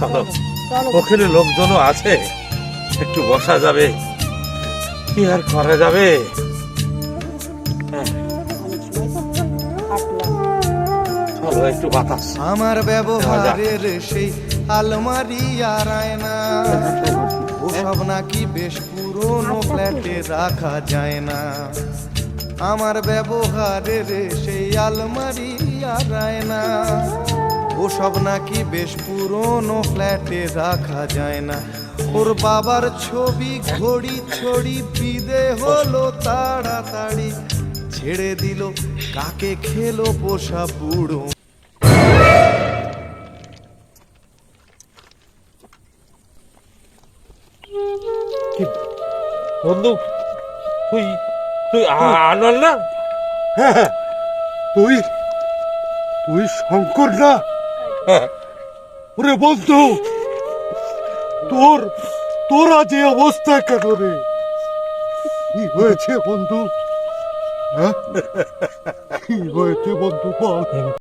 চলো ওখানে লোকজনও আছে। একটু বসা যাবে। কি আর করা যাবে? চলো একটু বাতাস। আমার ব্যবহারের সেই আলমারি আর আয়না ওসব নাকি বেশ পুরনো ফ্ল্যাটে রাখা যায় না। আমার ব্যবহারের সেই আলমারি আর আয়না ওসব নাকি বেশ পুরনো ফ্ল্যাটে রাখা যায় না। ওর বাবার ছবি ঘড়ি ছড়ি বিদে হলো তাড়াতাড়ি। ছেড়ে দিল কাকে খেলো পোষা বুড়ো। বন্ধু তুই তুই না? হ্যাঁ তুই তুই শঙ্কর না? হ্যাঁ। ওরে বন্ধু, তোর, তোরা যে অবস্থা কেন রে? কি হয়েছে বন্ধু? হ্যাঁ? কি হয়েছে বন্ধু বল?